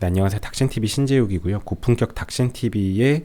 네, 안녕하세요. 닥신TV 신재욱이고요. 고품격 닥신TV의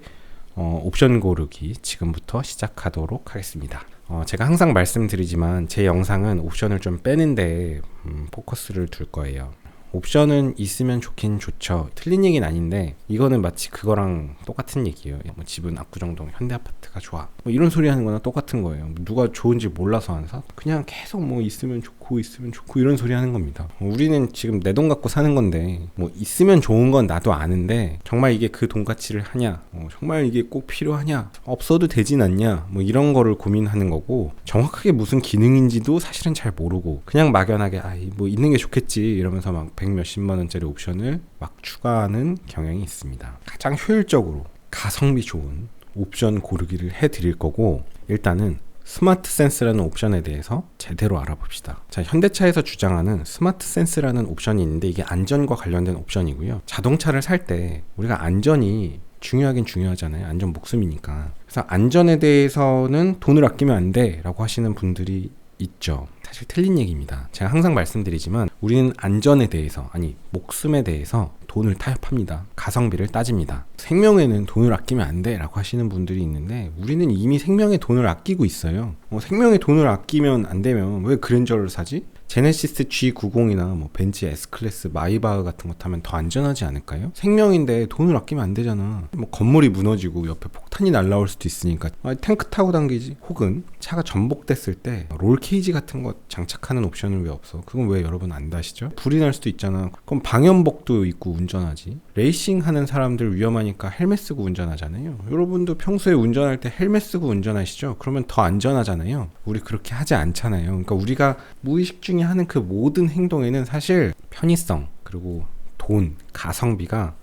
어, 옵션 고르기 지금부터 시작하도록 하겠습니다. 어, 제가 항상 말씀드리지만 제 영상은 옵션을 좀 빼는데 음, 포커스를 둘 거예요. 옵션은 있으면 좋긴 좋죠. 틀린 얘기는 아닌데 이거는 마치 그거랑 똑같은 얘기예요. 뭐 집은 압구정동 현대 아파트가 좋아. 뭐 이런 소리 하는 거나 똑같은 거예요. 누가 좋은지 몰라서 안 사? 그냥 계속 뭐 있으면 좋고 있으면 좋고 이런 소리 하는 겁니다. 우리는 지금 내 돈 갖고 사는 건데 뭐 있으면 좋은 건 나도 아는데 정말 이게 그 돈 가치를 하냐? 어, 정말 이게 꼭 필요하냐? 없어도 되진 않냐? 뭐 이런 거를 고민하는 거고 정확하게 무슨 기능인지도 사실은 잘 모르고 그냥 막연하게 아뭐 있는 게 좋겠지 이러면서 막 백 몇십만 원짜리 옵션을 막 추가하는 경향이 있습니다. 가장 효율적으로 가성비 좋은 옵션 고르기를 해 드릴 거고 일단은 스마트 센스라는 옵션에 대해서 제대로 알아봅시다. 자, 현대차에서 주장하는 스마트 센스라는 옵션이 있는데 이게 안전과 관련된 옵션이고요. 자동차를 살 때 우리가 안전이 중요하긴 중요하잖아요. 안전 목숨이니까. 그래서 안전에 대해서는 돈을 아끼면 안 돼라고 하시는 분들이 있죠. 사실 틀린 얘기입니다. 제가 항상 말씀드리지만 우리는 안전에 대해서 아니 목숨에 대해서 돈을 타협합니다. 가성비를 따집니다. 생명에는 돈을 아끼면 안 돼라고 하시는 분들이 있는데 우리는 이미 생명에 돈을 아끼고 있어요. 어, 생명에 돈을 아끼면 안 되면 왜 그랜저를 사지? 제네시스 G90이나 뭐 벤츠 S클래스 마이바흐 같은 거 타면 더 안전하지 않을까요? 생명인데 돈을 아끼면 안 되잖아. 뭐 건물이 무너지고 옆에 폭탄이 날라올 수도 있으니까 아, 탱크 타고 당기지. 혹은 차가 전복됐을 때 롤 케이지 같은 거 장착하는 옵션은 왜 없어? 그건 왜 여러분 안 다시죠? 불이 날 수도 있잖아. 그럼 방염복도 입고 운전하지. 레이싱 하는 사람들 위험하니까 헬멧 쓰고 운전하잖아요. 여러분도 평소에 운전할 때 헬멧 쓰고 운전하시죠? 그러면 더 안전하잖아요. 우리 그렇게 하지 않잖아요. 그러니까 우리가 무의식 중에 하는 그 모든 행동에는 사실 편의성 그리고 돈, 가성비가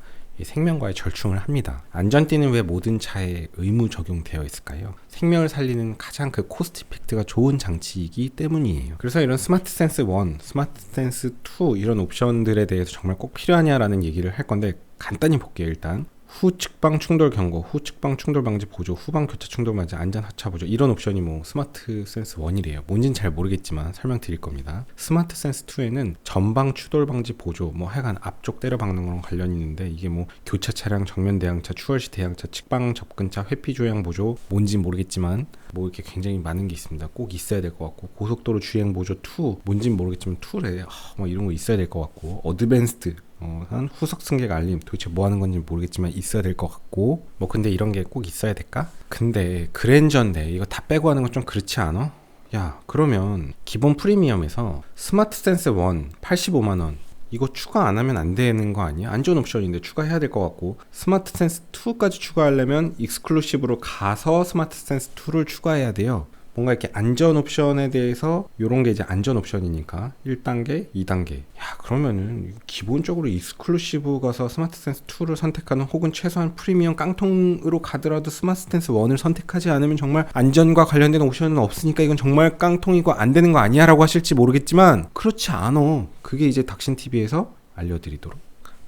생명과의 절충을 합니다. 안전띠는 왜 모든 차에 의무 적용되어 있을까요? 생명을 살리는 가장 그 코스트 이펙트가 좋은 장치이기 때문이에요. 그래서 이런 스마트 센스 1, 스마트 센스 2 이런 옵션들에 대해서 정말 꼭 필요하냐라는 얘기를 할 건데 간단히 볼게요, 일단. 후 측방 충돌 경고, 후 측방 충돌 방지 보조, 후방 교차 충돌 방지 안전 하차 보조 이런 옵션이 뭐 스마트 센스 1이래요. 뭔진 잘 모르겠지만 설명드릴 겁니다. 스마트 센스 2에는 전방 추돌 방지 보조, 뭐 하여간 앞쪽 때려 박는 거랑 관련이 있는데 이게 뭐 교차 차량 정면 대항차, 추월시 대항차, 측방 접근차, 회피 조향 보조 뭔진 모르겠지만 뭐 이렇게 굉장히 많은 게 있습니다. 꼭 있어야 될 것 같고 고속도로 주행 보조 2 뭔진 모르겠지만 2래 아, 뭐 이런 거 있어야 될 것 같고 어드밴스드 어, 한 후속 승객 알림 도대체 뭐 하는 건지 모르겠지만 있어야 될 것 같고 뭐 근데 이런 게 꼭 있어야 될까? 근데 그랜저인데 이거 다 빼고 하는 건 좀 그렇지 않아? 야 그러면 기본 프리미엄에서 스마트 센스 1 85만 원 이거 추가 안 하면 안 되는 거 아니야? 안전 옵션인데 추가해야 될 것 같고 스마트 센스 2까지 추가하려면 익스클루시브로 가서 스마트 센스 2를 추가해야 돼요. 뭔가 이렇게 안전 옵션에 대해서 요런 게 이제 안전 옵션이니까 1단계, 2단계. 야, 그러면은 기본적으로 익스클루시브 가서 스마트 센스 2를 선택하는 혹은 최소한 프리미엄 깡통으로 가더라도 스마트 센스 1을 선택하지 않으면 정말 안전과 관련된 옵션은 없으니까 이건 정말 깡통이고 안 되는 거 아니야라고 하실지 모르겠지만 그렇지 않어. 그게 이제 닥신 TV에서 알려드리도록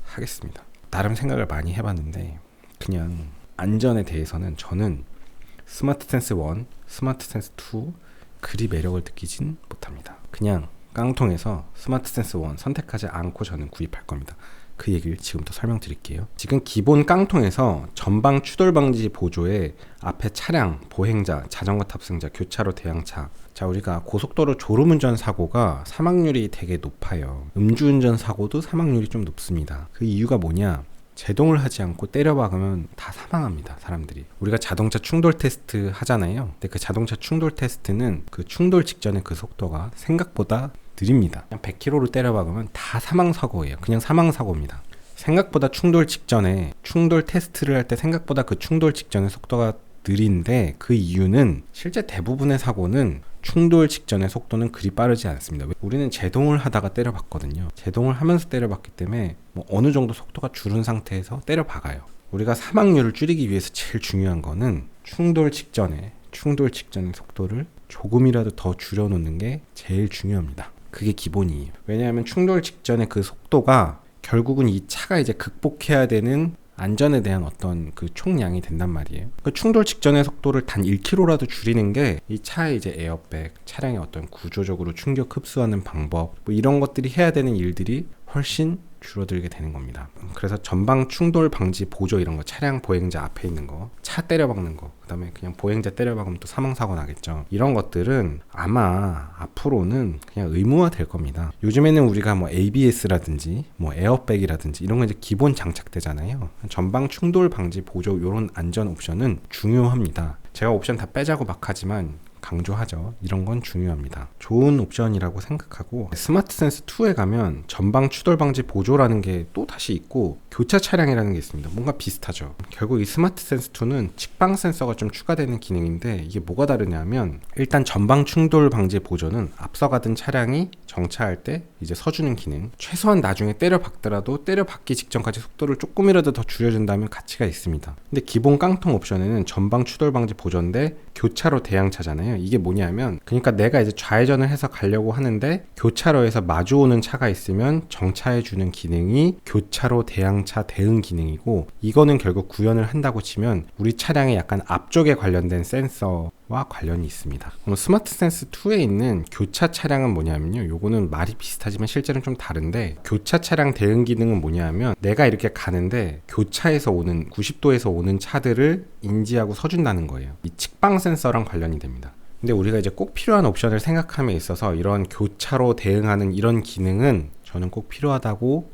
하겠습니다. 나름 생각을 많이 해봤는데 그냥 안전에 대해서는 저는 스마트 센스 1, 스마트 센스 2 그리 매력을 느끼진 못합니다. 그냥 깡통에서 스마트 센스 1 선택하지 않고 저는 구입할 겁니다. 그 얘기를 지금부터 설명드릴게요. 지금 기본 깡통에서 전방 추돌 방지 보조에 앞에 차량, 보행자, 자전거 탑승자, 교차로 대항차. 자, 우리가 고속도로 졸음운전 사고가 사망률이 되게 높아요. 음주운전 사고도 사망률이 좀 높습니다. 그 이유가 뭐냐? 제동을 하지 않고 때려박으면 다 사망합니다, 사람들이. 우리가 자동차 충돌 테스트 하잖아요. 근데 그 자동차 충돌 테스트는 그 충돌 직전의 그 속도가 생각보다 느립니다. 그냥 100km로 때려박으면 다 사망 사고예요. 그냥 사망 사고입니다. 생각보다 충돌 직전에 충돌 테스트를 할 때 생각보다 그 충돌 직전의 속도가 느린데 그 이유는 실제 대부분의 사고는 충돌 직전의 속도는 그리 빠르지 않습니다. 우리는 제동을 하다가 때려봤거든요. 제동을 하면서 때려봤기 때문에 뭐 어느 정도 속도가 줄은 상태에서 때려박아요. 우리가 사망률을 줄이기 위해서 제일 중요한 거는 충돌 직전에 충돌 직전의 속도를 조금이라도 더 줄여놓는 게 제일 중요합니다. 그게 기본이에요. 왜냐하면 충돌 직전의 그 속도가 결국은 이 차가 이제 극복해야 되는 안전에 대한 어떤 그 총량이 된단 말이에요. 그 충돌 직전의 속도를 단 1km라도 줄이는 게 이 차의 이제 에어백, 차량의 어떤 구조적으로 충격 흡수하는 방법, 뭐 이런 것들이 해야 되는 일들이 훨씬 줄어들게 되는 겁니다. 그래서 전방 충돌 방지 보조 이런 거 차량 보행자 앞에 있는 거, 차 때려 박는 거, 그다음에 그냥 보행자 때려 박으면 또 사망 사고 나겠죠. 이런 것들은 아마 앞으로는 그냥 의무화 될 겁니다. 요즘에는 우리가 뭐 ABS라든지 뭐 에어백이라든지 이런 거 이제 기본 장착되잖아요. 전방 충돌 방지 보조 이런 안전 옵션은 중요합니다. 제가 옵션 다 빼자고 막 하지만 강조하죠. 이런 건 중요합니다. 좋은 옵션이라고 생각하고 스마트 센스 2에 가면 전방 추돌 방지 보조라는 게 또 다시 있고 교차 차량이라는 게 있습니다. 뭔가 비슷하죠. 결국 이 스마트 센스 2는 측방 센서가 좀 추가되는 기능인데 이게 뭐가 다르냐면 일단 전방 충돌 방지 보조는 앞서 가던 차량이 정차할 때 이제 서주는 기능. 최소한 나중에 때려 박더라도 때려 박기 직전까지 속도를 조금이라도 더 줄여준다면 가치가 있습니다. 근데 기본 깡통 옵션에는 전방 추돌 방지 보조인데 교차로 대항차잖아요. 이게 뭐냐면 그러니까 내가 이제 좌회전을 해서 가려고 하는데 교차로에서 마주오는 차가 있으면 정차해 주는 기능이 교차로 대항차 대응 기능이고 이거는 결국 구현을 한다고 치면 우리 차량의 약간 앞쪽에 관련된 센서 와 관련이 있습니다. 스마트 센스 2에 있는 교차 차량은 뭐냐면요. 요거는 말이 비슷하지만 실제는 좀 다른데 교차 차량 대응 기능은 뭐냐면 내가 이렇게 가는데 교차에서 오는 90도에서 오는 차들을 인지하고 서준다는 거예요. 이 측방 센서랑 관련이 됩니다. 근데 우리가 이제 꼭 필요한 옵션을 생각함에 있어서 이런 교차로 대응하는 이런 기능은 저는 꼭 필요하다고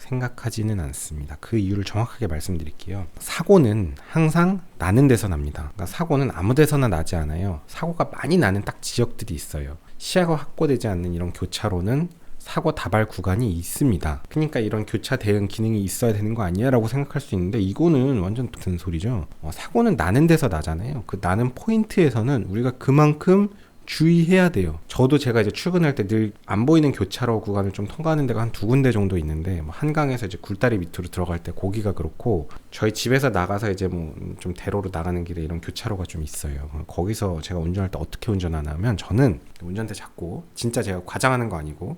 생각하지는 않습니다. 그 이유를 정확하게 말씀드릴게요. 사고는 항상 나는 데서 납니다. 그러니까 사고는 아무 데서나 나지 않아요. 사고가 많이 나는 딱 지역들이 있어요. 시야가 확보되지 않는 이런 교차로는 사고 다발 구간이 있습니다. 그러니까 이런 교차 대응 기능이 있어야 되는 거 아니야라고 생각할 수 있는데 이거는 완전 든 소리죠. 어, 사고는 나는 데서 나잖아요. 그 나는 포인트에서는 우리가 그만큼 주의해야 돼요. 저도 제가 이제 출근할 때 늘 안 보이는 교차로 구간을 좀 통과하는 데가 한 두 군데 정도 있는데 뭐 한강에서 이제 굴다리 밑으로 들어갈 때 고기가 그렇고 저희 집에서 나가서 이제 뭐 좀 대로로 나가는 길에 이런 교차로가 좀 있어요. 거기서 제가 운전할 때 어떻게 운전하냐면 저는 운전대 잡고 진짜 제가 과장하는 거 아니고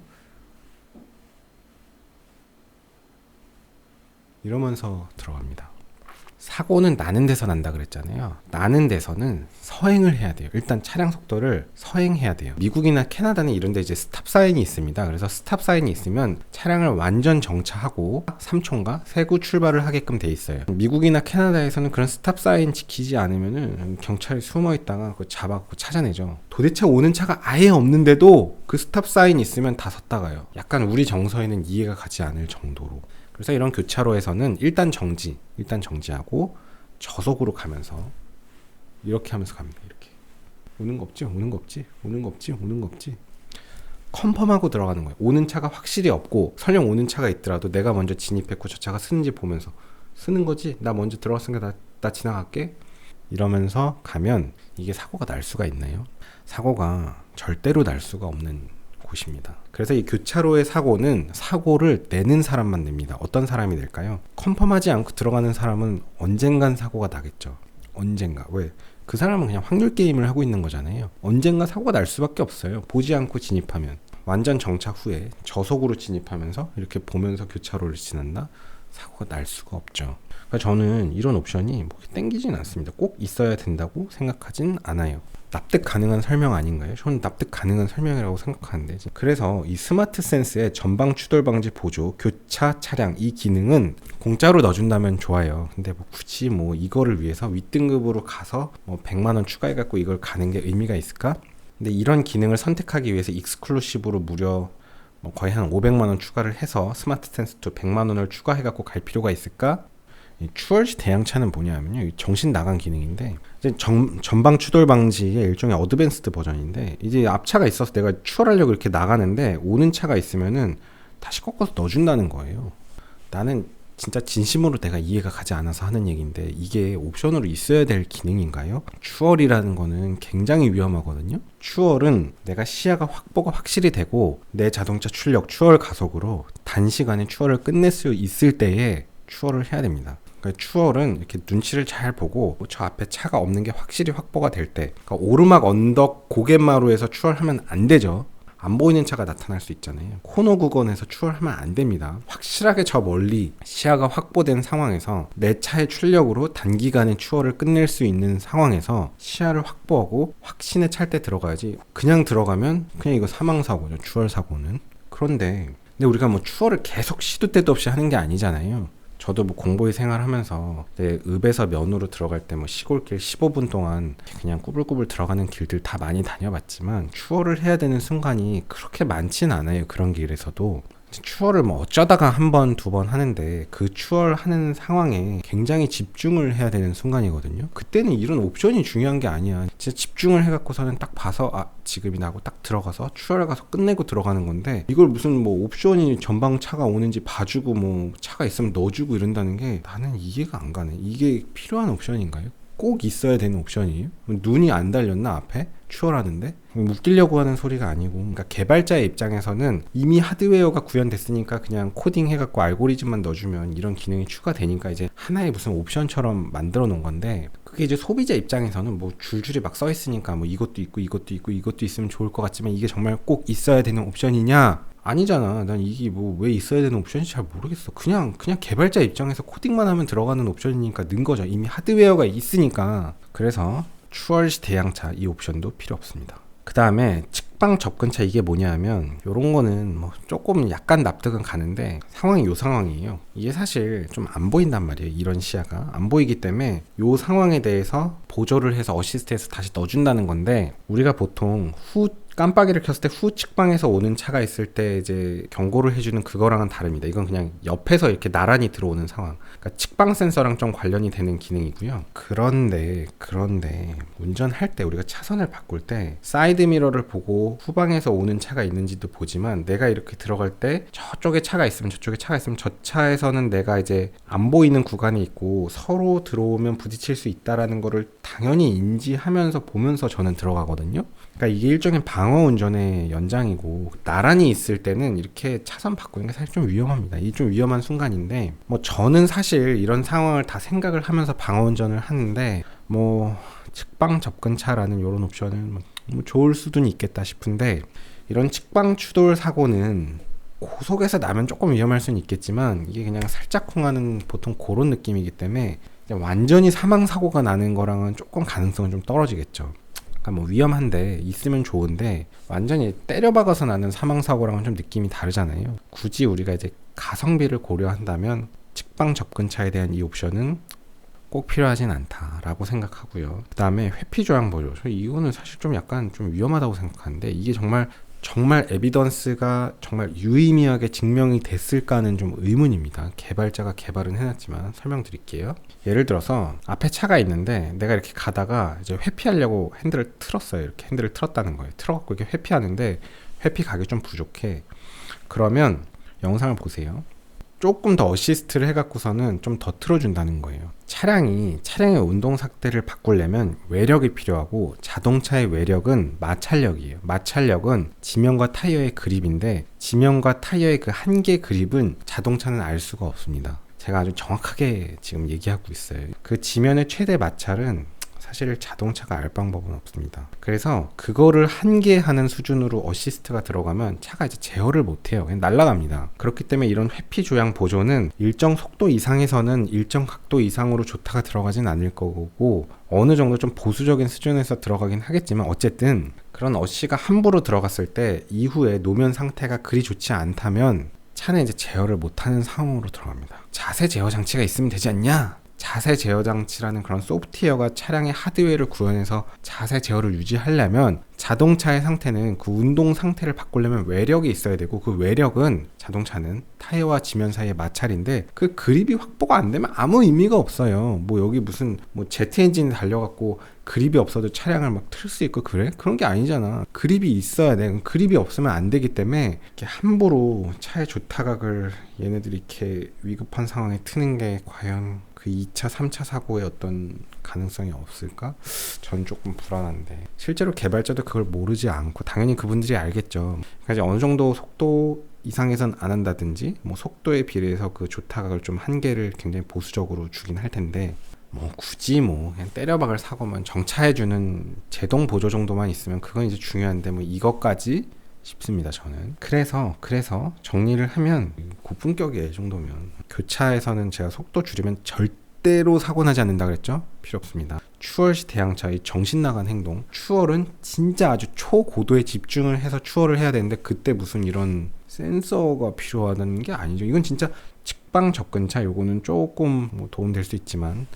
이러면서 들어갑니다. 사고는 나는 데서 난다 그랬잖아요. 나는 데서는 서행을 해야 돼요. 일단 차량 속도를 서행해야 돼요. 미국이나 캐나다는 이런 데 이제 스탑 사인이 있습니다. 그래서 스탑 사인이 있으면 차량을 완전 정차하고 3초인가 세구 출발을 하게끔 돼 있어요. 미국이나 캐나다에서는 그런 스탑 사인 지키지 않으면은 경찰이 숨어 있다가 그 잡아갖고 찾아내죠. 도대체 오는 차가 아예 없는데도 그 스탑 사인 있으면 다 섰다가요. 약간 우리 정서에는 이해가 가지 않을 정도로. 그래서 이런 교차로에서는 일단 정지, 일단 정지하고 저속으로 가면서 이렇게 하면서 갑니다. 이렇게 오는 거 없지, 오는 거 없지, 오는 거 없지, 오는 거 없지. 컨펌하고 들어가는 거예요. 오는 차가 확실히 없고 설령 오는 차가 있더라도 내가 먼저 진입했고 저 차가 쓰는지 보면서 쓰는 거지. 나 먼저 들어갔으니까 나, 나 지나갈게. 이러면서 가면 이게 사고가 날 수가 있나요? 사고가 절대로 날 수가 없는 곳입니다. 그래서 이 교차로의 사고는 사고를 내는 사람만 냅니다. 어떤 사람이 낼까요? 컨펌하지 않고 들어가는 사람은 언젠간 사고가 나겠죠. 언젠가. 왜? 그 사람은 그냥 확률 게임을 하고 있는 거잖아요. 언젠가 사고가 날 수밖에 없어요. 보지 않고 진입하면. 완전 정차 후에 저속으로 진입하면서 이렇게 보면서 교차로를 지난다? 사고가 날 수가 없죠. 그러니까 저는 이런 옵션이 뭐 땡기진 않습니다. 꼭 있어야 된다고 생각하진 않아요. 납득 가능한 설명 아닌가요? 저는 납득 가능한 설명이라고 생각하는데 그래서 이 스마트 센스의 전방 추돌 방지 보조 교차 차량 이 기능은 공짜로 넣어준다면 좋아요. 근데 뭐 굳이 뭐 이거를 위해서 윗등급으로 가서 뭐 100만 원 추가해 갖고 이걸 가는 게 의미가 있을까? 근데 이런 기능을 선택하기 위해서 익스클루시브로 무려 뭐 거의 한 500만 원 추가를 해서 스마트 센스 2 100만 원을 추가해 갖고 갈 필요가 있을까? 추월시 대양차는 뭐냐면요. 정신 나간 기능인데 이제 정, 전방 추돌 방지의 일종의 어드밴스드 버전인데 이제 앞차가 있어서 내가 추월하려고 이렇게 나가는데 오는 차가 있으면은 다시 꺾어서 넣어준다는 거예요. 나는 진짜 진심으로 내가 이해가 가지 않아서 하는 얘기인데 이게 옵션으로 있어야 될 기능인가요? 추월이라는 거는 굉장히 위험하거든요. 추월은 내가 시야가 확보가 확실히 되고 내 자동차 출력 추월 가속으로 단시간에 추월을 끝낼 수 있을 때에 추월을 해야 됩니다. 그러니까 추월은 이렇게 눈치를 잘 보고 저 앞에 차가 없는 게 확실히 확보가 될 때, 그러니까 오르막 언덕 고갯마루에서 추월하면 안 되죠. 안 보이는 차가 나타날 수 있잖아요. 코너 구간에서 추월하면 안 됩니다. 확실하게 저 멀리 시야가 확보된 상황에서 내 차의 출력으로 단기간에 추월을 끝낼 수 있는 상황에서 시야를 확보하고 확신에 찰 때 들어가야지. 그냥 들어가면 그냥 이거 사망 사고죠. 추월 사고는. 그런데 근데 우리가 뭐 추월을 계속 시도 때도 없이 하는 게 아니잖아요. 저도 뭐 공보의 생활하면서 내 읍에서 면으로 들어갈 때 뭐 시골길 15분 동안 그냥 꾸불꾸불 들어가는 길들 다 많이 다녀봤지만 추월을 해야 되는 순간이 그렇게 많진 않아요. 그런 길에서도 추월을 뭐 어쩌다가 한 번, 두 번 하는데 그 추월하는 상황에 굉장히 집중을 해야 되는 순간이거든요. 그때는 이런 옵션이 중요한 게 아니야. 진짜 집중을 해갖고서는 딱 봐서 아, 지금이나 하고 딱 들어가서 추월을 가서 끝내고 들어가는 건데 이걸 무슨 뭐 옵션이 전방 차가 오는지 봐주고 뭐 차가 있으면 넣어주고 이런다는 게 나는 이해가 안 가네. 이게 필요한 옵션인가요? 꼭 있어야 되는 옵션이에요? 눈이 안 달렸나 앞에? 추월하는데? 웃기려고 하는 소리가 아니고 그러니까 개발자의 입장에서는 이미 하드웨어가 구현됐으니까 그냥 코딩 해갖고 알고리즘만 넣어주면 이런 기능이 추가되니까 이제 하나의 무슨 옵션처럼 만들어 놓은 건데 그게 이제 소비자 입장에서는 뭐 줄줄이 막 써 있으니까 뭐 이것도 있고 이것도 있고 이것도 있으면 좋을 것 같지만 이게 정말 꼭 있어야 되는 옵션이냐 아니잖아. 난 이게 뭐 왜 있어야 되는 옵션인지 잘 모르겠어. 그냥 그냥 개발자 입장에서 코딩만 하면 들어가는 옵션이니까 는 거죠. 이미 하드웨어가 있으니까. 그래서 추월시 대양차 이 옵션도 필요 없습니다. 그 다음에 측방 접근차 이게 뭐냐면 요런 거는 뭐 조금 약간 납득은 가는데 상황이 요 상황이에요. 이게 사실 좀 안 보인단 말이에요. 이런 시야가 안 보이기 때문에 요 상황에 대해서 보조를 해서 어시스트해서 다시 넣어준다는 건데 우리가 보통 후 깜빡이를 켰을 때 후측방에서 오는 차가 있을 때 이제 경고를 해주는 그거랑은 다릅니다. 이건 그냥 옆에서 이렇게 나란히 들어오는 상황. 그러니까 측방 센서랑 좀 관련이 되는 기능이고요. 그런데 그런데 운전할 때 우리가 차선을 바꿀 때 사이드 미러를 보고 후방에서 오는 차가 있는지도 보지만 내가 이렇게 들어갈 때 저쪽에 차가 있으면 저쪽에 차가 있으면 저 차에서는 내가 이제 안 보이는 구간이 있고 서로 들어오면 부딪힐 수 있다라는 거를 당연히 인지하면서 보면서 저는 들어가거든요. 그러니까 이게 일종의 방어 운전의 연장이고 나란히 있을 때는 이렇게 차선 바꾸는 게 사실 좀 위험합니다. 이게 좀 위험한 순간인데 뭐 저는 사실 이런 상황을 다 생각을 하면서 방어 운전을 하는데 뭐 측방 접근차라는 이런 옵션은 뭐 좋을 수도 있겠다 싶은데 이런 측방 추돌 사고는 고속에서 나면 조금 위험할 수는 있겠지만 이게 그냥 살짝 콩하는 보통 그런 느낌이기 때문에 완전히 사망 사고가 나는 거랑은 조금 가능성은 좀 떨어지겠죠. 그러니까 뭐 위험한데 있으면 좋은데 완전히 때려박아서 나는 사망 사고랑은 좀 느낌이 다르잖아요. 굳이 우리가 이제 가성비를 고려한다면 측방 접근차에 대한 이 옵션은 꼭 필요하진 않다라고 생각하고요. 그 다음에 회피 조항 보조. 저 이거는 사실 좀 약간 좀 위험하다고 생각하는데 이게 정말 정말 에비던스가 정말 유의미하게 증명이 됐을까는 좀 의문입니다. 개발자가 개발은 해놨지만 설명드릴게요. 예를 들어서 앞에 차가 있는데 내가 이렇게 가다가 이제 회피하려고 핸들을 틀었어요. 이렇게 핸들을 틀었다는 거예요. 틀어갖고 이렇게 회피하는데 회피 가기 좀 부족해. 그러면 영상을 보세요. 조금 더 어시스트를 해갖고서는 좀 더 틀어준다는 거예요. 차량이 차량의 운동 삭대를 바꾸려면 외력이 필요하고 자동차의 외력은 마찰력이에요. 마찰력은 지면과 타이어의 그립인데 지면과 타이어의 그한개 그립은 자동차는 알 수가 없습니다. 제가 아주 정확하게 지금 얘기하고 있어요. 그 지면의 최대 마찰은 사실 자동차가 알 방법은 없습니다. 그래서 그거를 한계하는 수준으로 어시스트가 들어가면 차가 이제 제어를 못해요. 그냥 날아갑니다. 그렇기 때문에 이런 회피 조향 보조는 일정 속도 이상에서는 일정 각도 이상으로 좋다가 들어가진 않을 거고 어느 정도 좀 보수적인 수준에서 들어가긴 하겠지만 어쨌든 그런 어시가 함부로 들어갔을 때 이후에 노면 상태가 그리 좋지 않다면 차는 이제 제어를 못하는 상황으로 들어갑니다. 자세 제어 장치가 있으면 되지 않냐? 자세 제어 장치라는 그런 소프트웨어가 차량의 하드웨어를 구현해서 자세 제어를 유지하려면 자동차의 상태는 그 운동 상태를 바꾸려면 외력이 있어야 되고 그 외력은 자동차는 타이어와 지면 사이의 마찰인데 그 그립이 확보가 안 되면 아무 의미가 없어요. 뭐 여기 무슨 뭐 제트 엔진이 달려갖고 그립이 없어도 차량을 막 틀 수 있고 그래? 그런 게 아니잖아. 그립이 있어야 돼. 그립이 없으면 안 되기 때문에 이렇게 함부로 차의 조타각을 얘네들이 이렇게 위급한 상황에 트는 게 과연 그 2차, 3차 사고의 어떤 가능성이 없을까? 전 조금 불안한데 실제로 개발자도 그걸 모르지 않고 당연히 그분들이 알겠죠. 그러니까 어느 정도 속도 이상에선 안 한다든지 뭐 속도에 비례해서 그 조타각을 좀 한계를 굉장히 보수적으로 주긴 할 텐데 뭐 굳이 뭐 그냥 때려박을 사고면 정차해주는 제동 보조 정도만 있으면 그건 이제 중요한데 뭐 이것까지 싶습니다 저는 그래서 그래서 정리를 하면 고품격이에요 정도면 교차에서는 제가 속도 줄이면 절대로 사고 나지 않는다 그랬죠 필요 없습니다 추월시 대항차의 정신 나간 행동 추월은 진짜 아주 초고도의 집중을 해서 추월을 해야 되는데 그때 무슨 이런 센서가 필요하다는 게 아니죠. 이건 진짜 직방 접근차 요거는 조금 뭐 도움될 수 있지만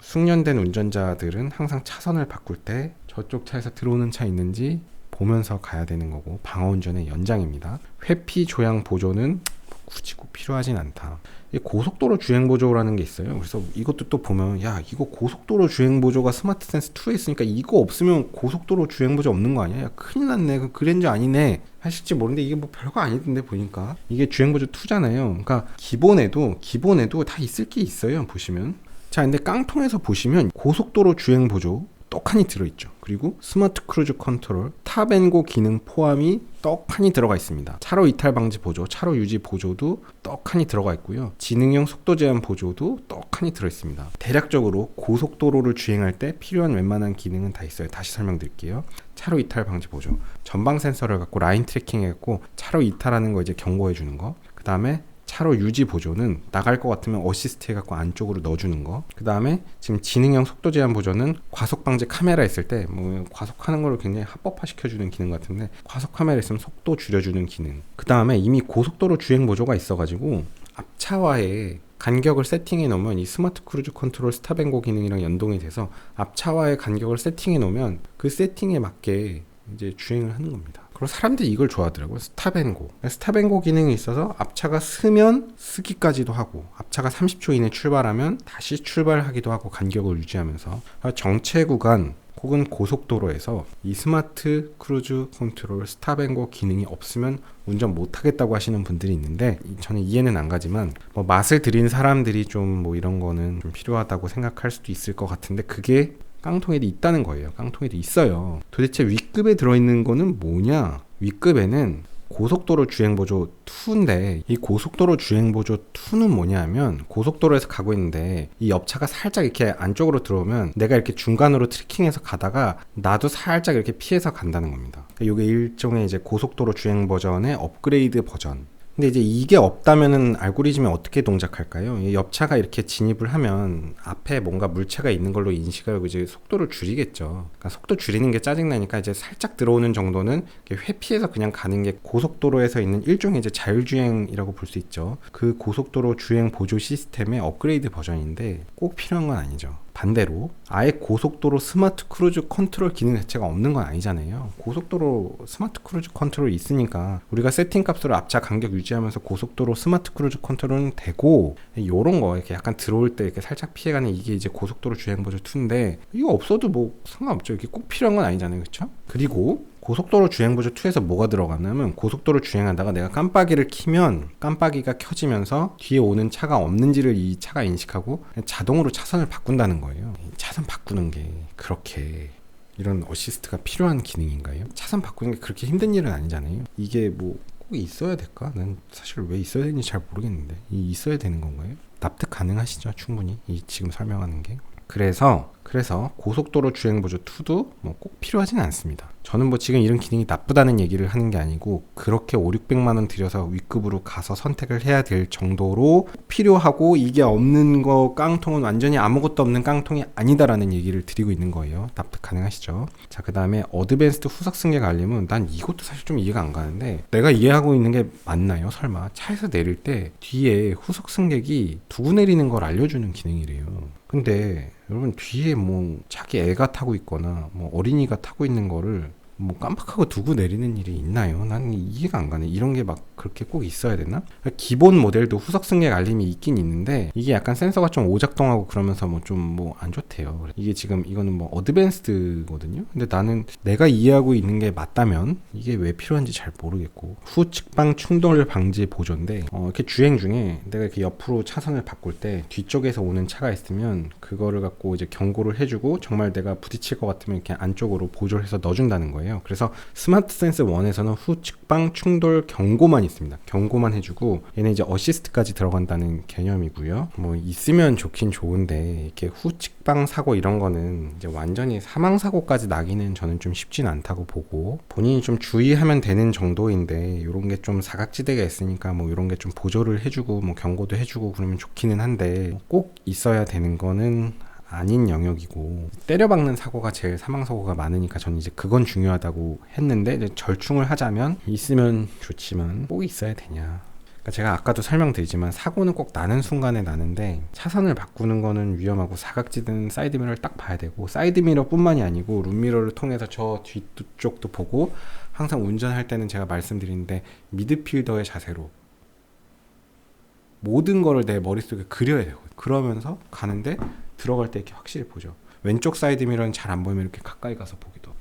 숙련된 운전자들은 항상 차선을 바꿀 때 저쪽 차에서 들어오는 차 있는지 보면서 가야 되는 거고 방어 운전의 연장입니다. 회피 조향 보조는 굳이 꼭 필요하진 않다. 이 고속도로 주행 보조라는 게 있어요. 그래서 이것도 또 보면 야 이거 고속도로 주행 보조가 스마트 센스 2에 있으니까 이거 없으면 고속도로 주행 보조 없는 거 아니야? 야 큰일 났네. 그 그랜저 아니네. 하실지 모르는데 이게 뭐 별거 아니던데 보니까 이게 주행 보조 2잖아요. 그러니까 기본에도 기본에도 다 있을 게 있어요. 보시면 자 근데 깡통에서 보시면 고속도로 주행 보조 떡하니 들어있죠. 그리고 스마트 크루즈 컨트롤, 탑앤고 기능 포함이 떡하니 들어가 있습니다. 차로 이탈 방지 보조, 차로 유지 보조도 떡하니 들어가 있고요. 지능형 속도 제한 보조도 떡하니 들어 있습니다. 대략적으로 고속도로를 주행할 때 필요한 웬만한 기능은 다 있어요. 다시 설명드릴게요. 차로 이탈 방지 보조, 전방 센서를 갖고 라인 트래킹 해갖고 차로 이탈하는 거 이제 경고해 주는 거. 그 다음에 차로 유지 보조는 나갈 것 같으면 어시스트 해갖고 안쪽으로 넣어주는 거. 그 다음에 지금 지능형 속도 제한 보조는 과속 방지 카메라 있을 때 뭐 과속하는 걸 굉장히 합법화 시켜주는 기능 같은데 과속 카메라 있으면 속도 줄여주는 기능. 그 다음에 이미 고속도로 주행 보조가 있어가지고 앞차와의 간격을 세팅해 놓으면 이 스마트 크루즈 컨트롤 스탑앤고 기능이랑 연동이 돼서 앞차와의 간격을 세팅해 놓으면 그 세팅에 맞게 이제 주행을 하는 겁니다. 그리고 사람들이 이걸 좋아하더라고요. 스탑앤고. 스탑앤고 기능이 있어서 앞차가 쓰면 쓰기까지도 하고 앞차가 30초 이내 출발하면 다시 출발하기도 하고 간격을 유지하면서 정체 구간 혹은 고속도로에서 이 스마트 크루즈 컨트롤 스탑앤고 기능이 없으면 운전 못 하겠다고 하시는 분들이 있는데 저는 이해는 안 가지만 뭐 맛을 들인 사람들이 좀 뭐 이런 거는 좀 필요하다고 생각할 수도 있을 것 같은데 그게 깡통에도 있다는 거예요. 깡통에도 있어요. 도대체 윗급에 들어있는 거는 뭐냐? 윗급에는 고속도로 주행보조 2인데 이 고속도로 주행보조 2는 뭐냐면 고속도로에서 가고 있는데 이 옆차가 살짝 이렇게 안쪽으로 들어오면 내가 이렇게 중간으로 트래킹해서 가다가 나도 살짝 이렇게 피해서 간다는 겁니다. 이게 일종의 이제 고속도로 주행 버전의 업그레이드 버전 근데 이제 이게 없다면은 알고리즘이 어떻게 동작할까요? 옆차가 이렇게 진입을 하면 앞에 뭔가 물체가 있는 걸로 인식하고 이제 속도를 줄이겠죠. 그러니까 속도 줄이는 게 짜증나니까 이제 살짝 들어오는 정도는 회피해서 그냥 가는 게 고속도로에서 있는 일종의 이제 자율주행이라고 볼 수 있죠. 그 고속도로 주행 보조 시스템의 업그레이드 버전인데 꼭 필요한 건 아니죠. 반대로 아예 고속도로 스마트 크루즈 컨트롤 기능 자체가 없는 건 아니잖아요. 고속도로 스마트 크루즈 컨트롤 있으니까 우리가 세팅 값으로 앞차 간격 유지하면서 고속도로 스마트 크루즈 컨트롤은 되고 요런 거 이렇게 약간 들어올 때 이렇게 살짝 피해가는 이게 이제 고속도로 주행 보조 2인데 이거 없어도 뭐 상관없죠. 이게 꼭 필요한 건 아니잖아요. 그렇죠? 그리고 고속도로 주행보조 2에서 뭐가 들어가냐면 고속도로 주행하다가 내가 깜빡이를 키면 깜빡이가 켜지면서 뒤에 오는 차가 없는지를 이 차가 인식하고 자동으로 차선을 바꾼다는 거예요. 차선 바꾸는 게 그렇게 이런 어시스트가 필요한 기능인가요? 차선 바꾸는 게 그렇게 힘든 일은 아니잖아요. 이게 뭐 꼭 있어야 될까? 난 사실 왜 있어야 되는지 잘 모르겠는데 이 있어야 되는 건가요? 납득 가능하시죠? 충분히 이 지금 설명하는 게. 그래서 그래서 고속도로 주행 보조 2도 뭐 꼭 필요하진 않습니다. 저는 뭐 지금 이런 기능이 나쁘다는 얘기를 하는 게 아니고 그렇게 5, 600만 원 들여서 윗급으로 가서 선택을 해야 될 정도로 필요하고 이게 없는 거 깡통은 완전히 아무것도 없는 깡통이 아니다라는 얘기를 드리고 있는 거예요. 납득 가능하시죠? 자, 그다음에 어드밴스드 후석 승객 알림은 난 이것도 사실 좀 이해가 안 가는데 내가 이해하고 있는 게 맞나요? 설마 차에서 내릴 때 뒤에 후석 승객이 두고 내리는 걸 알려 주는 기능이래요. 근데 여러분 뒤에 뭐 자기 애가 타고 있거나 뭐 어린이가 타고 있는 거를 뭐 깜빡하고 두고 내리는 일이 있나요? 나는 이해가 안 가네. 이런 게 막 그렇게 꼭 있어야 되나? 기본 모델도 후석 승객 알림이 있긴 있는데 이게 약간 센서가 좀 오작동하고 그러면서 뭐 좀 뭐 안 좋대요. 이게 지금 이거는 뭐 어드밴스드거든요. 근데 나는 내가 이해하고 있는 게 맞다면 이게 왜 필요한지 잘 모르겠고 후측방 충돌 방지 보조인데 어, 이렇게 주행 중에 내가 이렇게 옆으로 차선을 바꿀 때 뒤쪽에서 오는 차가 있으면 그거를 갖고 이제 경고를 해주고 정말 내가 부딪힐 것 같으면 이렇게 안쪽으로 보조를 해서 넣어준다는. 거예요. 그래서 스마트 센스 1에서는 후측방 충돌 경고만 있습니다. 경고만 해주고 얘는 이제 어시스트까지 들어간다는 개념이고요. 뭐 있으면 좋긴 좋은데 이렇게 후측방 사고 이런 거는 이제 완전히 사망 사고까지 나기는 저는 좀 쉽진 않다고 보고 본인이 좀 주의하면 되는 정도인데 이런 게 좀 사각지대가 있으니까 뭐 이런 게 좀 보조를 해주고 뭐 경고도 해주고 그러면 좋기는 한데 꼭 있어야 되는 거는 아닌 영역이고 때려박는 사고가 제일 사망 사고가 많으니까 저는 이제 그건 중요하다고 했는데 이제 절충을 하자면 있으면 좋지만 꼭 있어야 되냐. 그러니까 제가 아까도 설명드리지만 사고는 꼭 나는 순간에 나는데 차선을 바꾸는 거는 위험하고 사각지대는 사이드미러를 딱 봐야 되고 사이드미러뿐만이 아니고 룸미러를 통해서 저 뒤쪽도 보고 항상 운전할 때는 제가 말씀드리는데 미드필더의 자세로 모든 거를 내 머릿속에 그려야 되고 그러면서 가는데 들어갈 때 이렇게 확실히 보죠. 왼쪽 사이드 미러는 잘 안 보이면 이렇게 가까이 가서 보기도.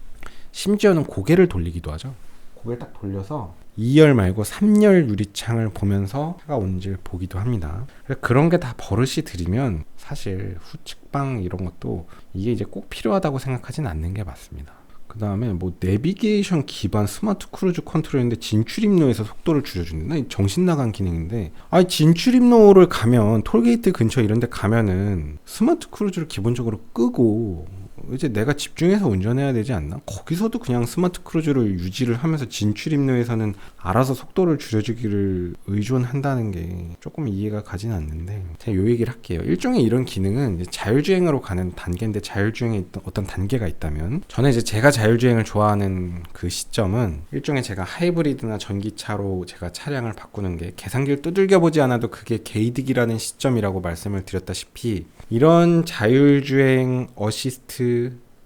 심지어는 고개를 돌리기도 하죠. 고개를 딱 돌려서 2열 말고 3열 유리창을 보면서 차가 온지를 보기도 합니다. 그런 게 다 버릇이 들이면 사실 후측방 이런 것도 이게 이제 꼭 필요하다고 생각하진 않는 게 맞습니다. 그 다음에 뭐 내비게이션 기반 스마트 크루즈 컨트롤인데 진출입로에서 속도를 줄여준다. 정신 나간 기능인데, 아니 진출입로를 가면 톨게이트 근처 이런 데 가면은 스마트 크루즈를 기본적으로 끄고 이제 내가 집중해서 운전해야 되지 않나? 거기서도 그냥 스마트 크루즈를 유지를 하면서 진출 입로에서는 알아서 속도를 줄여주기를 의존한다는 게 조금 이해가 가진 않는데 제가 요 얘기를 할게요. 일종의 이런 기능은 자율주행으로 가는 단계인데 자율주행에 어떤 단계가 있다면 저는 이제 제가 자율주행을 좋아하는 그 시점은 일종의 제가 하이브리드나 전기차로 제가 차량을 바꾸는 게 계산기를 두들겨 보지 않아도 그게 개이득이라는 시점이라고 말씀을 드렸다시피 이런 자율주행 어시스트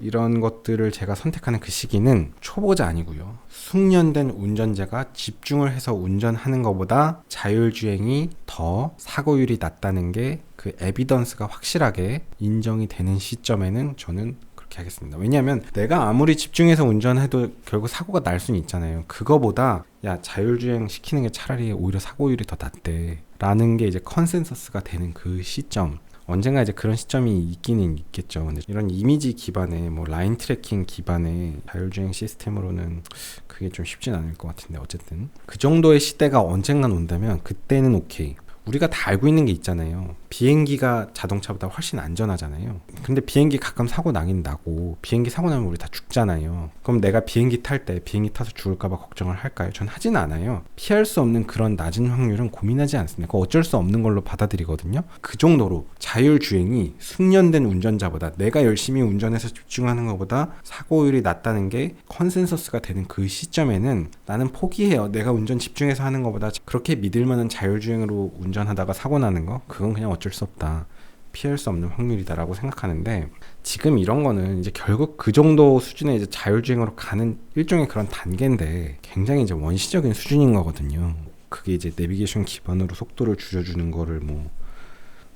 이런 것들을 제가 선택하는 그 시기는 초보자 아니고요. 숙련된 운전자가 집중을 해서 운전하는 것보다 자율주행이 더 사고율이 낮다는 게 그 에비던스가 확실하게 인정이 되는 시점에는 저는 그렇게 하겠습니다. 왜냐하면 내가 아무리 집중해서 운전해도 결국 사고가 날 수는 있잖아요. 그거보다 야 자율주행 시키는 게 차라리 오히려 사고율이 더 낮대. 라는 게 이제 컨센서스가 되는 그 시점. 언젠가 이제 그런 시점이 있기는 있겠죠. 근데 이런 이미지 기반의 뭐 라인 트래킹 기반의 자율주행 시스템으로는 그게 좀 쉽진 않을 것 같은데 어쨌든 그 정도의 시대가 언젠간 온다면 그때는 오케이. 우리가 다 알고 있는 게 있잖아요. 비행기가 자동차보다 훨씬 안전하잖아요. 근데 비행기 가끔 사고 나긴 나고 비행기 사고 나면 우리 다 죽잖아요. 그럼 내가 비행기 탈 때 비행기 타서 죽을까봐 걱정을 할까요? 전 하진 않아요. 피할 수 없는 그런 낮은 확률은 고민하지 않습니다. 어쩔 수 없는 걸로 받아들이거든요. 그 정도로 자율주행이 숙련된 운전자보다 내가 열심히 운전해서 집중하는 것보다 사고율이 낮다는 게 컨센서스가 되는 그 시점에는 나는 포기해요. 내가 운전 집중해서 하는 것보다 그렇게 믿을 만한 자율주행으로 운전 하다가 사고 나는 거 그건 그냥 어쩔 수 없다. 피할 수 없는 확률이다라고 생각하는데 지금 이런 거는 이제 결국 그 정도 수준의 이제 자율주행으로 가는 일종의 그런 단계인데 굉장히 이제 원시적인 수준인 거거든요. 그게 이제 내비게이션 기반으로 속도를 줄여주는 거를 뭐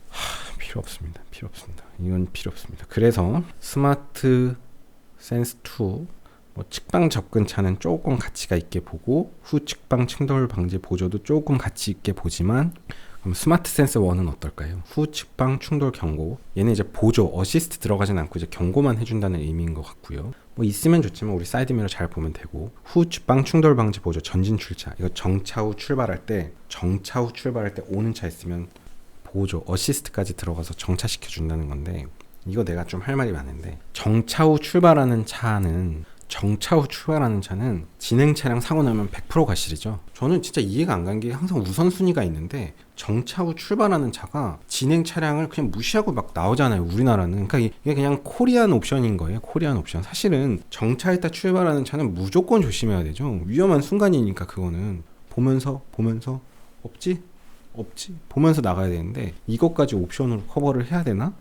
하, 필요 없습니다. 필요 없습니다. 이건 필요 없습니다. 그래서 스마트 센스 2 뭐 측방 접근차는 조금 가치가 있게 보고 후 측방 충돌 방지 보조도 조금 가치 있게 보지만 그럼 스마트 센서 1은 어떨까요? 후 측방 충돌 경고 얘는 이제 보조 어시스트 들어가진 않고 이제 경고만 해준다는 의미인 것 같고요. 뭐 있으면 좋지만 우리 사이드미러 잘 보면 되고 후 측방 충돌 방지 보조 전진 출차 이거 정차 후 출발할 때 정차 후 출발할 때 오는 차 있으면 보조 어시스트까지 들어가서 정차시켜 준다는 건데 이거 내가 좀 할 말이 많은데 정차 후 출발하는 차는 정차 후 출발하는 차는 진행 차량 사고 나면 100% 과실이죠. 저는 진짜 이해가 안 간 게 항상 우선순위가 있는데 정차 후 출발하는 차가 진행 차량을 그냥 무시하고 막 나오잖아요. 우리나라는. 그러니까 이게 그냥 코리안 옵션인 거예요. 코리안 옵션. 사실은 정차했다 출발하는 차는 무조건 조심해야 되죠. 위험한 순간이니까 그거는 보면서 보면서 없지? 없지? 보면서 나가야 되는데 이것까지 옵션으로 커버를 해야 되나?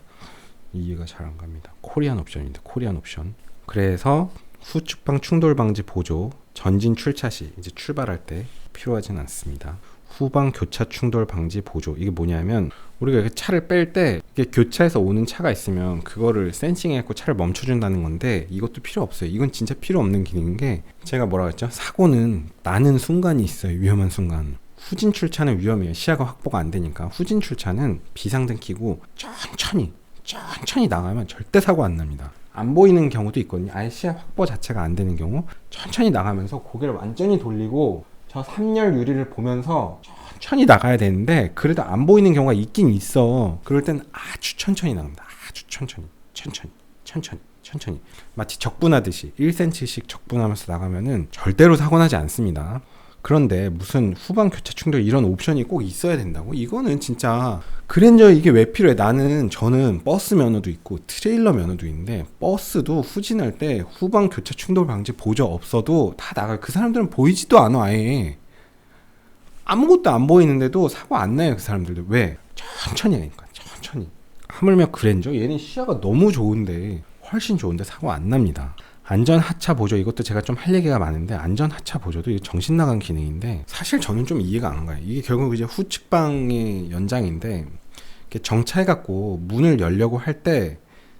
이해가 잘 안 갑니다. 코리안 옵션인데 코리안 옵션. 그래서 후측방 충돌 방지 보조 전진 출차 시 이제 출발할 때 필요하진 않습니다. 후방 교차 충돌 방지 보조 이게 뭐냐면 우리가 차를 뺄 때 이게 교차해서 오는 차가 있으면 그거를 센싱해갖고 차를 멈춰준다는 건데 이것도 필요 없어요. 이건 진짜 필요 없는 기능인 게 제가 뭐라 했죠? 사고는 나는 순간이 있어요. 위험한 순간. 후진 출차는 위험해요. 시야가 확보가 안 되니까 후진 출차는 비상등 켜고 천천히 천천히 나가면 절대 사고 안 납니다. 안 보이는 경우도 있거든요. 아예 시야 확보 자체가 안 되는 경우 천천히 나가면서 고개를 완전히 돌리고 저 3열 유리를 보면서 천천히 나가야 되는데 그래도 안 보이는 경우가 있긴 있어. 그럴 땐 아주 천천히 나갑니다. 아주 천천히, 천천히, 천천히, 천천히. 마치 적분하듯이 1cm씩 적분하면서 나가면은 절대로 사고 나지 않습니다. 그런데 무슨 후방 교차 충돌 이런 옵션이 꼭 있어야 된다고? 이거는 진짜 그랜저 이게 왜 필요해? 나는 저는 버스 면허도 있고 트레일러 면허도 있는데 버스도 후진할 때 후방 교차 충돌 방지 보조 없어도 다 나가요. 그 사람들은 보이지도 않아 아예. 아무것도 안 보이는데도 사고 안 나요 그 사람들도 왜? 천천히 하니까 천천히. 하물며 그랜저 얘는 시야가 너무 좋은데 훨씬 좋은데 사고 안 납니다. 안전 하차 보조 이것도 제가 좀 할 얘기가 많은데 안전 하차 보조도 이게 정신 나간 기능인데 사실 저는 좀 이해가 안 가요. 이게 결국 이제 후측방의 연장인데 정차해 갖고 문을 열려고 할 때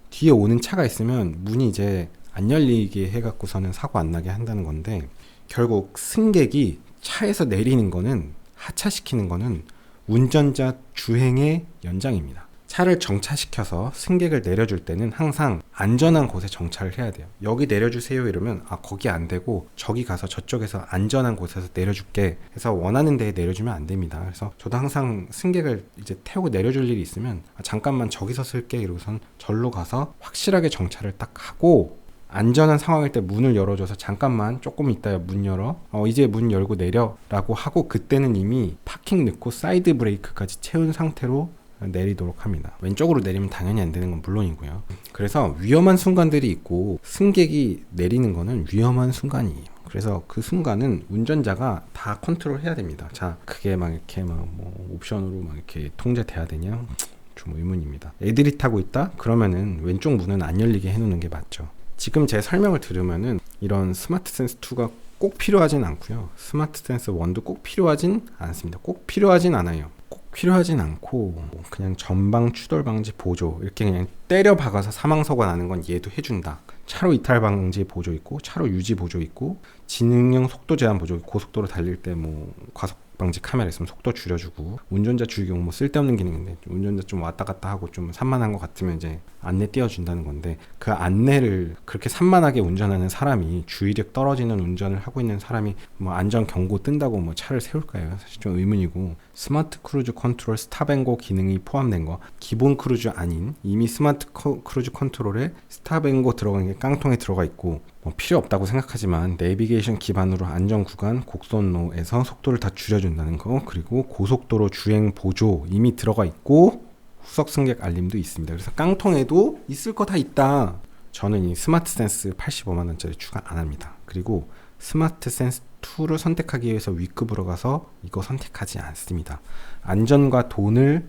뒤에 오는 차가 있으면 문이 이제 안 열리게 해 갖고서는 사고 안 나게 한다는 건데 결국 승객이 차에서 내리는 거는 하차시키는 거는 운전자 주행의 연장입니다. 차를 정차시켜서 승객을 내려줄 때는 항상 안전한 곳에 정차를 해야 돼요. 여기 내려주세요 이러면 아 거기 안 되고 저기 가서 저쪽에서 안전한 곳에서 내려줄게 해서 원하는 데에 내려주면 안 됩니다. 그래서 저도 항상 승객을 이제 태우고 내려줄 일이 있으면 아, 잠깐만 저기서 쓸게 이러고선 절로 가서 확실하게 정차를 딱 하고 안전한 상황일 때 문을 열어줘서 잠깐만 조금 있다야 문 열어 어 이제 문 열고 내려 라고 하고 그때는 이미 파킹 넣고 사이드 브레이크까지 채운 상태로 내리도록 합니다. 왼쪽으로 내리면 당연히 안 되는 건 물론이고요. 그래서 위험한 순간들이 있고 승객이 내리는 거는 위험한 순간이에요. 그래서 그 순간은 운전자가 다 컨트롤 해야 됩니다. 자, 그게 막 이렇게 막 뭐 옵션으로 막 이렇게 통제돼야 되냐? 좀 의문입니다. 애들이 타고 있다? 그러면은 왼쪽 문은 안 열리게 해놓는 게 맞죠. 지금 제 설명을 들으면은 이런 스마트 센스 2가 꼭 필요하진 않고요. 스마트 센스 1도 꼭 필요하진 않습니다. 꼭 필요하진 않아요. 꼭 필요하진 않고 그냥 전방 추돌 방지 보조 이렇게 그냥 때려 박아서 사망 사고가 나는 건 얘도 해준다. 차로 이탈 방지 보조 있고 차로 유지 보조 있고 지능형 속도 제한 보조 고속도로 달릴 때 뭐 과속 방지 카메라 있으면 속도 줄여주고 운전자 주의경 뭐 쓸데없는 기능인데 운전자 좀 왔다 갔다 하고 좀 산만한 것 같으면 이제 안내 띄워준다는 건데 그 안내를 그렇게 산만하게 운전하는 사람이 주의력 떨어지는 운전을 하고 있는 사람이 뭐 안전 경고 뜬다고 뭐 차를 세울까요? 사실 좀 의문이고 스마트 크루즈 컨트롤 스탑앤고 기능이 포함된 거 기본 크루즈 아닌 이미 스마트 커, 크루즈 컨트롤에 스탑앤고 들어간 게 깡통에 들어가 있고 뭐 필요 없다고 생각하지만 내비게이션 기반으로 안전 구간 곡선로에서 속도를 다 줄여준다는 거 그리고 고속도로 주행 보조 이미 들어가 있고 후석 승객 알림도 있습니다. 그래서 깡통에도 있을 거 다 있다. 저는 이 스마트 센스 85만 원짜리 추가 안 합니다. 그리고 스마트 센스 2를 선택하기 위해서 위급으로 가서 이거 선택하지 않습니다. 안전과 돈을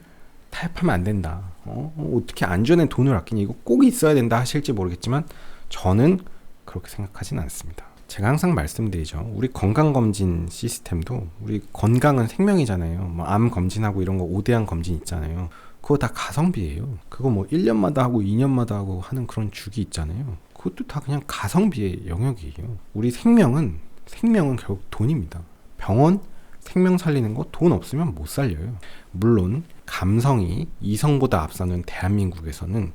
타협하면 안 된다. 어? 어떻게 안전에 돈을 아끼니 이거 꼭 있어야 된다 하실지 모르겠지만 저는 그렇게 생각하진 않습니다. 제가 항상 말씀드리죠. 우리 건강검진 시스템도 우리 건강은 생명이잖아요. 뭐 암 검진하고 이런 거 5대양 검진 있잖아요. 그거 다 가성비예요. 그거 뭐 1년마다 하고 2년마다 하고 하는 그런 주기 있잖아요. 그것도 다 그냥 가성비의 영역이에요. 우리 생명은 생명은 결국 돈입니다. 병원 생명 살리는 거 돈 없으면 못 살려요. 물론 감성이 이성보다 앞서는 대한민국에서는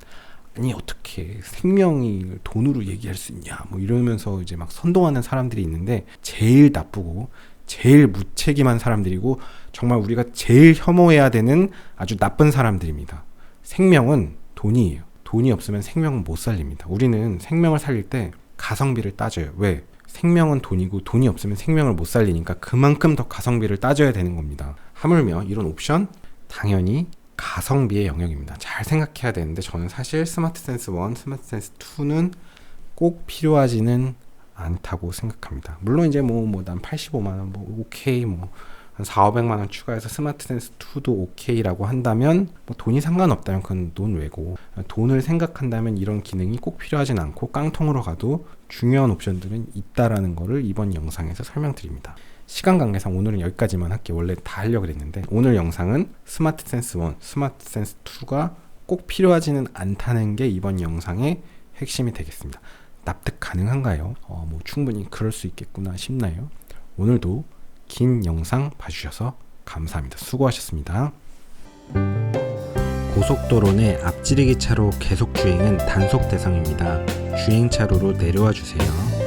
아니 어떻게 생명이 돈으로 얘기할 수 있냐 뭐 이러면서 이제 막 선동하는 사람들이 있는데 제일 나쁘고 제일 무책임한 사람들이고 정말 우리가 제일 혐오해야 되는 아주 나쁜 사람들입니다. 생명은 돈이에요. 돈이 없으면 생명은 못 살립니다. 우리는 생명을 살릴 때 가성비를 따져요. 왜? 생명은 돈이고 돈이 없으면 생명을 못 살리니까 그만큼 더 가성비를 따져야 되는 겁니다. 하물며 이런 옵션 당연히 가성비의 영역입니다. 잘 생각해야 되는데 저는 사실 스마트 센스 1, 스마트 센스 2는 꼭 필요하지는 않다고 생각합니다. 물론 이제 뭐 뭐 난 85만 원 뭐 오케이 뭐 한 4, 500만 원 추가해서 스마트 센스 2도 오케이라고 한다면 뭐 돈이 상관없다면 그건 돈 외고 돈을 생각한다면 이런 기능이 꼭 필요하진 않고 깡통으로 가도 중요한 옵션들은 있다라는 거를 이번 영상에서 설명드립니다. 시간 관계상 오늘은 여기까지만 할게요. 원래 다 하려고 그랬는데 오늘 영상은 스마트 센스 1, 스마트 센스 2가 꼭 필요하지는 않다는 게 이번 영상의 핵심이 되겠습니다. 납득 가능한가요? 어, 뭐 충분히 그럴 수 있겠구나 싶나요? 오늘도 긴 영상 봐주셔서 감사합니다. 수고하셨습니다. 고속도로 내 앞지르기 차로 계속 주행은 단속 대상입니다. 주행 차로로 내려와 주세요.